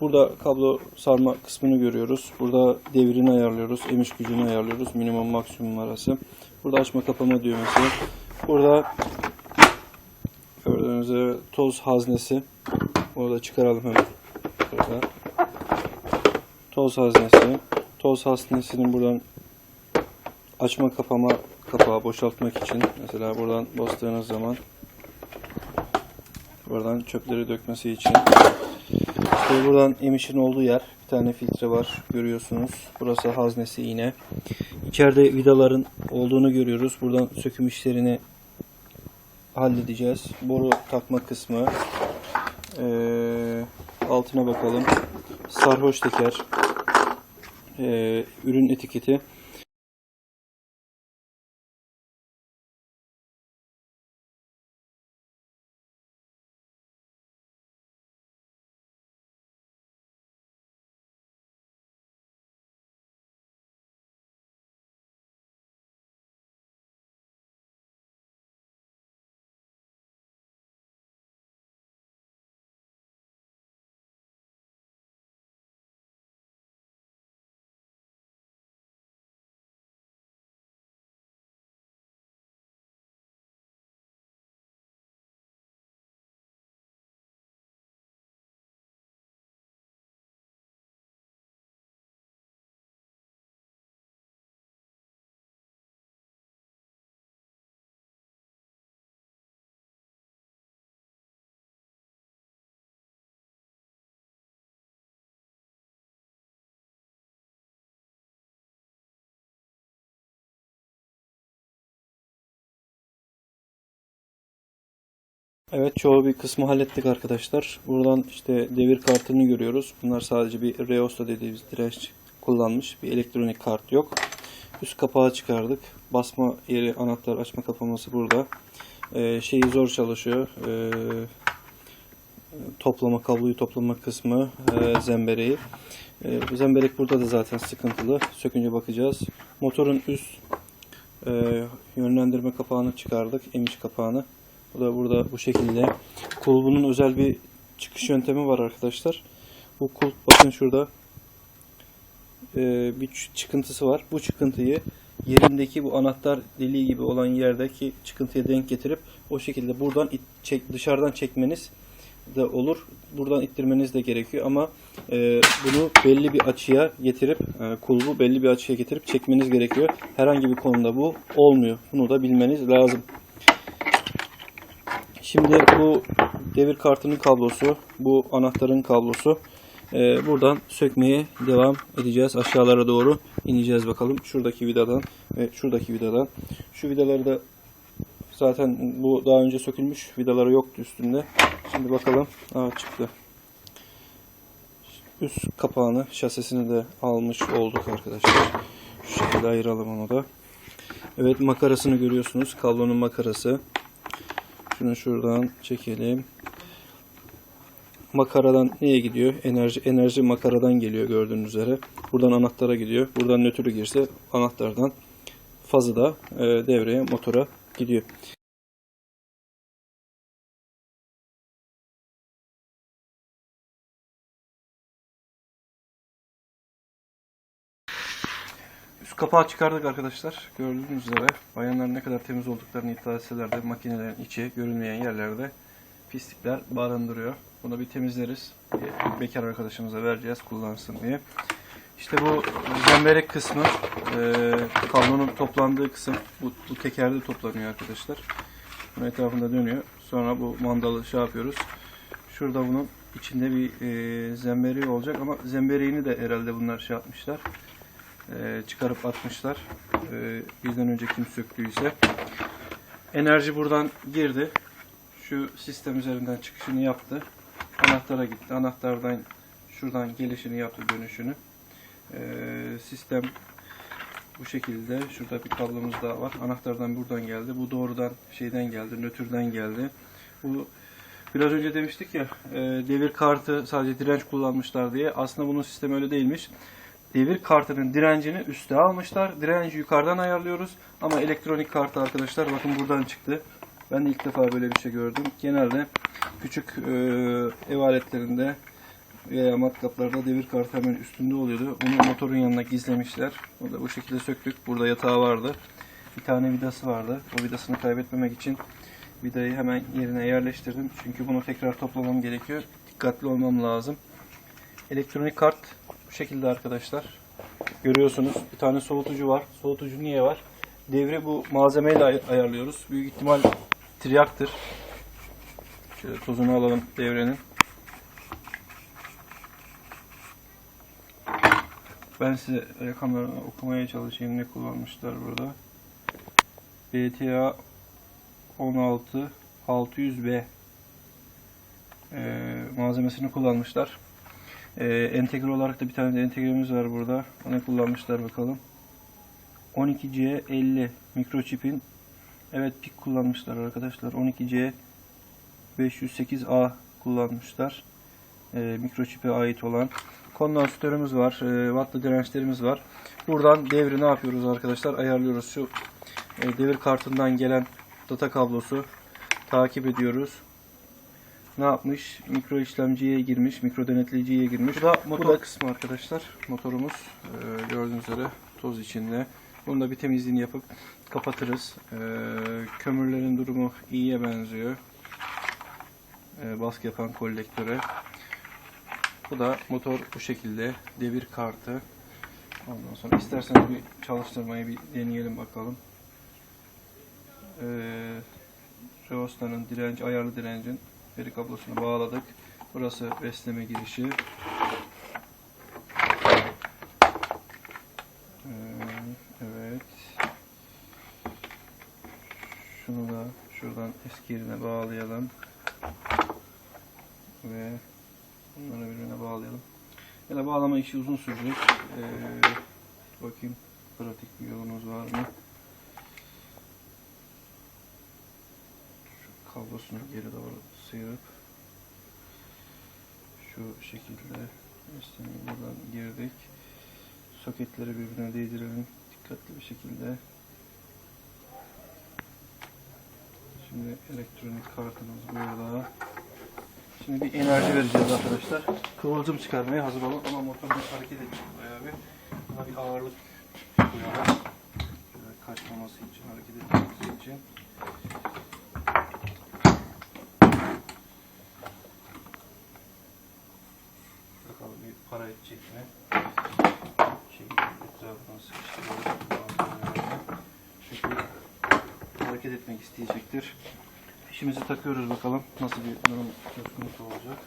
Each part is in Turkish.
Burada kablo sarma kısmını görüyoruz. Burada devrini ayarlıyoruz. Emiş gücünü ayarlıyoruz. Minimum maksimum arası. Burada açma kapama düğmesi. Burada gördüğünüz üzere toz haznesi. Onu çıkaralım hemen. Burada. Toz haznesi. Toz haznesinin buradan açma kapama kapağı boşaltmak için mesela buradan bastığınız zaman buradan çöpleri dökmesi için işte buradan emişin olduğu yer bir tane filtre var görüyorsunuz. Burası haznesi iğne. İçeride vidaların olduğunu görüyoruz. Buradan söküm işlerini halledeceğiz. Boru takma kısmı. Ee, altına bakalım. Sarhoş teker. Ee, ürün etiketi. Evet çoğu bir kısmı hallettik arkadaşlar. Buradan işte devir kartını görüyoruz. Bunlar sadece bir Reosta dediğimiz direnç kullanmış. Bir elektronik kart yok. Üst kapağı çıkardık. Basma yeri anahtar açma kapaması burada. Ee, şeyi zor çalışıyor. Ee, toplama kabloyu toplama kısmı e, zembereği. E, zemberek burada da zaten sıkıntılı. Sökünce bakacağız. Motorun üst e, yönlendirme kapağını çıkardık. Emiş kapağını. Bu da burada bu şekilde. Kulbunun özel bir çıkış yöntemi var arkadaşlar. Bu kulp bakın şurada e, bir çıkıntısı var. Bu çıkıntıyı yerindeki bu anahtar deliği gibi olan yerdeki çıkıntıya denk getirip o şekilde buradan it- çek, dışarıdan çekmeniz de olur. Buradan ittirmeniz de gerekiyor ama e, bunu belli bir açıya getirip e, kulbu belli bir açıya getirip çekmeniz gerekiyor. Herhangi bir konuda bu olmuyor. Bunu da bilmeniz lazım. Şimdi bu devir kartının kablosu, bu anahtarın kablosu. Ee, buradan sökmeye devam edeceğiz. Aşağılara doğru ineceğiz bakalım. Şuradaki vidadan ve şuradaki vidadan. Şu vidaları da zaten bu daha önce sökülmüş. Vidaları yoktu üstünde. Şimdi bakalım. Aa çıktı. Üst kapağını, şasisini de almış olduk arkadaşlar. Şu şekilde ayıralım onu da. Evet makarasını görüyorsunuz. Kablonun makarası. Şunu şuradan çekelim. Makaradan neye gidiyor? Enerji enerji makaradan geliyor gördüğünüz üzere. Buradan anahtara gidiyor. Buradan nötrü girse anahtardan fazı da e, devreye motora gidiyor. Kapağı çıkardık arkadaşlar. Gördüğünüz üzere bayanlar ne kadar temiz olduklarını iddia etseler de makinelerin içi görünmeyen yerlerde pislikler barındırıyor. Bunu bir temizleriz. Bekar arkadaşımıza vereceğiz kullansın diye. İşte bu zemberek kısmı e, kablonun toplandığı kısım bu, bu tekerde toplanıyor arkadaşlar. Bunun etrafında dönüyor. Sonra bu mandalı şey yapıyoruz. Şurada bunun içinde bir e, zembereği olacak ama zembereğini de herhalde bunlar şey yapmışlar e, çıkarıp atmışlar. E, bizden önce kim söktüyse. Enerji buradan girdi. Şu sistem üzerinden çıkışını yaptı. Anahtara gitti. Anahtardan şuradan gelişini yaptı dönüşünü. E, sistem bu şekilde. Şurada bir kablomuz daha var. Anahtardan buradan geldi. Bu doğrudan şeyden geldi. Nötrden geldi. Bu Biraz önce demiştik ya e, devir kartı sadece direnç kullanmışlar diye. Aslında bunun sistemi öyle değilmiş devir kartının direncini üste almışlar. Direnci yukarıdan ayarlıyoruz. Ama elektronik kartı arkadaşlar bakın buradan çıktı. Ben de ilk defa böyle bir şey gördüm. Genelde küçük e, ev aletlerinde veya matkaplarda devir kartı hemen üstünde oluyordu. Onu motorun yanına gizlemişler. Onu da bu şekilde söktük. Burada yatağı vardı. Bir tane vidası vardı. O vidasını kaybetmemek için vidayı hemen yerine yerleştirdim. Çünkü bunu tekrar toplamam gerekiyor. Dikkatli olmam lazım. Elektronik kart bu şekilde arkadaşlar. Görüyorsunuz bir tane soğutucu var. Soğutucu niye var? Devri bu malzemeyle ay- ayarlıyoruz. Büyük ihtimal triyaktır. Şöyle tozunu alalım devrenin. Ben size rakamlarını okumaya çalışayım ne kullanmışlar burada. BTA 16 600B e, malzemesini kullanmışlar. E, entegre olarak da bir tane de entegremiz var burada. Onu kullanmışlar bakalım. 12C50 mikroçipin evet pik kullanmışlar arkadaşlar. 12C 508A kullanmışlar. E, mikroçipe ait olan. Kondansatörümüz var. E, wattlı dirençlerimiz var. Buradan devri ne yapıyoruz arkadaşlar? Ayarlıyoruz. Şu e, devir kartından gelen data kablosu takip ediyoruz. Ne yapmış? Mikro işlemciye girmiş, mikro denetleyiciye girmiş. Bu da motor kısmı arkadaşlar. Motorumuz e, gördüğünüz üzere toz içinde. Bunu da bir temizliğini yapıp kapatırız. E, kömürlerin durumu iyiye benziyor. E, baskı yapan kolektöre. Bu da motor bu şekilde. Devir kartı. Ondan sonra isterseniz bir çalıştırmayı bir deneyelim bakalım. Ee, Reosta'nın direnç, ayarlı direncin veri kablosunu bağladık. Burası besleme girişi. Ee, evet. Şunu da şuradan eski yerine bağlayalım. Ve bunları birbirine bağlayalım. Yine bağlama işi uzun sürecek. Ee, bakayım pratik bir yolumuz var mı? Şu kablosunu geri doğru sıyırıp şu şekilde üstüne buradan girdik. Soketleri birbirine değdirelim dikkatli bir şekilde. Şimdi elektronik kartımız burada. Şimdi bir enerji vereceğiz arkadaşlar. Kıvılcım çıkarmaya hazır olun ama motorumuz hareket edecek bayağı bir. Buna bir ağırlık koyalım. Şöyle kaçmaması için, hareket etmesi için. Bakalım bir para edecek mi? Şekilde etrafına sıkıştıralım. Çünkü hareket etmek isteyecektir. Fişimizi takıyoruz bakalım nasıl bir durum söz konusu olacak.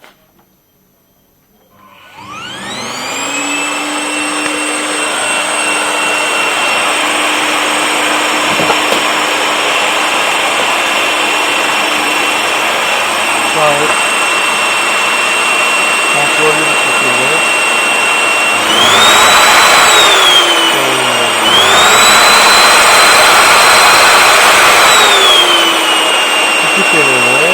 Thank you.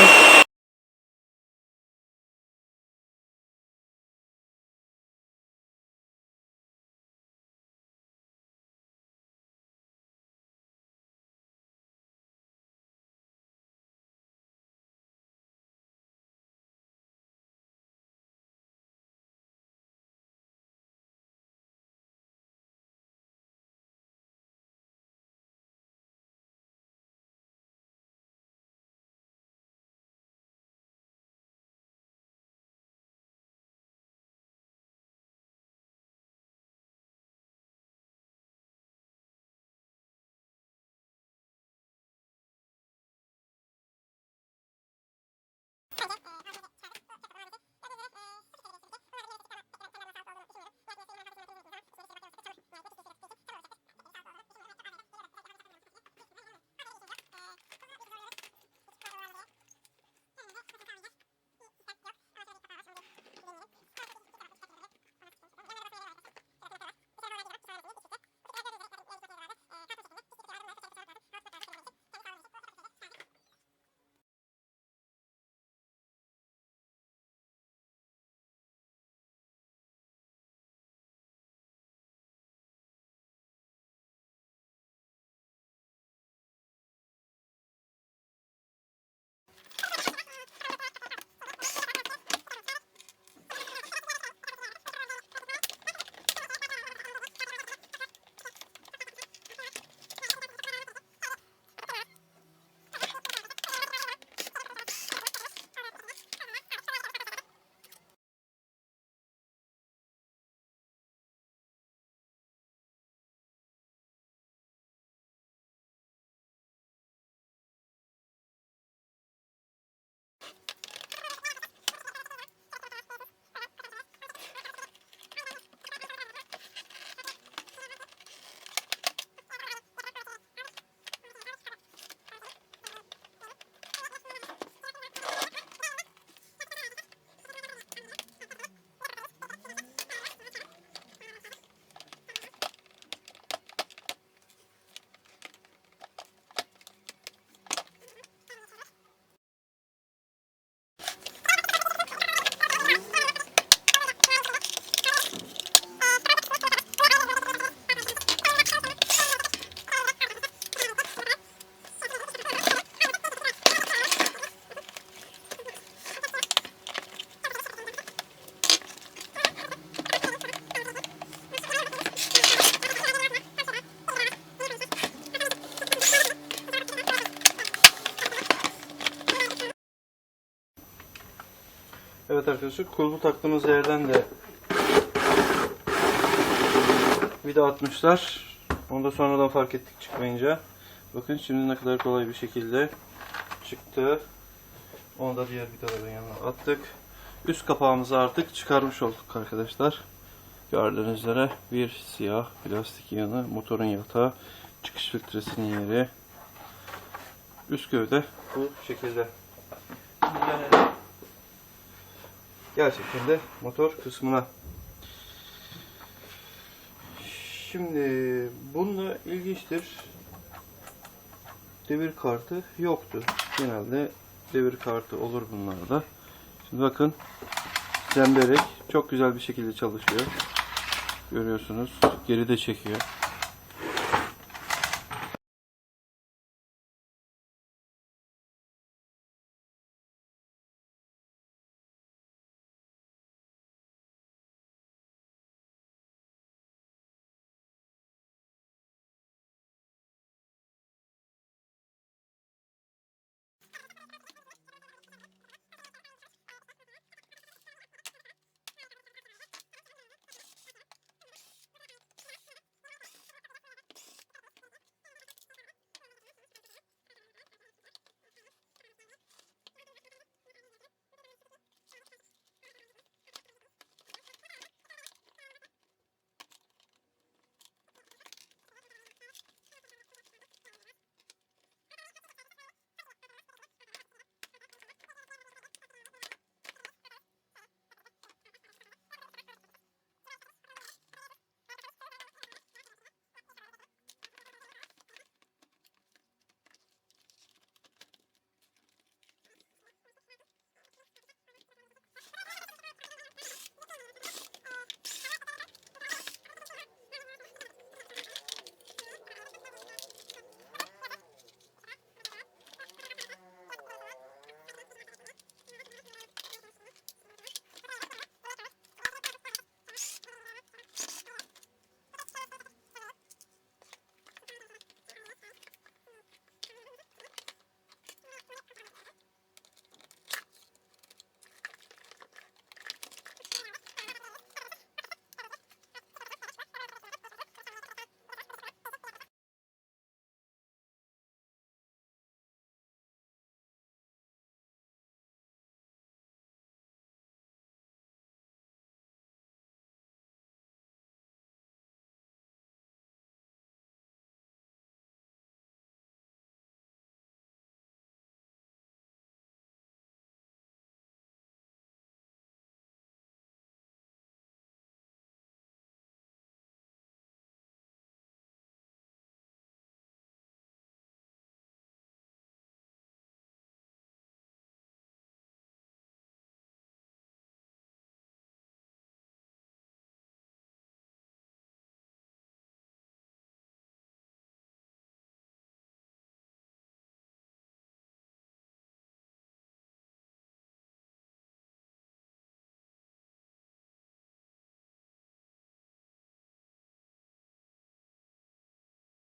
Mm-hmm. Evet arkadaşlar kulbu taktığımız yerden de vida atmışlar. Onu da sonradan fark ettik çıkmayınca. Bakın şimdi ne kadar kolay bir şekilde çıktı. Onu da diğer vidaların yanına attık. Üst kapağımızı artık çıkarmış olduk arkadaşlar. Gördüğünüz üzere bir siyah plastik yanı, motorun yatağı, çıkış filtresinin yeri. Üst gövde bu şekilde. Şimdi gerçekten de motor kısmına. Şimdi bununla ilginçtir. Devir kartı yoktu. Genelde devir kartı olur bunlarda. Şimdi bakın zemberek çok güzel bir şekilde çalışıyor. Görüyorsunuz. Geride çekiyor.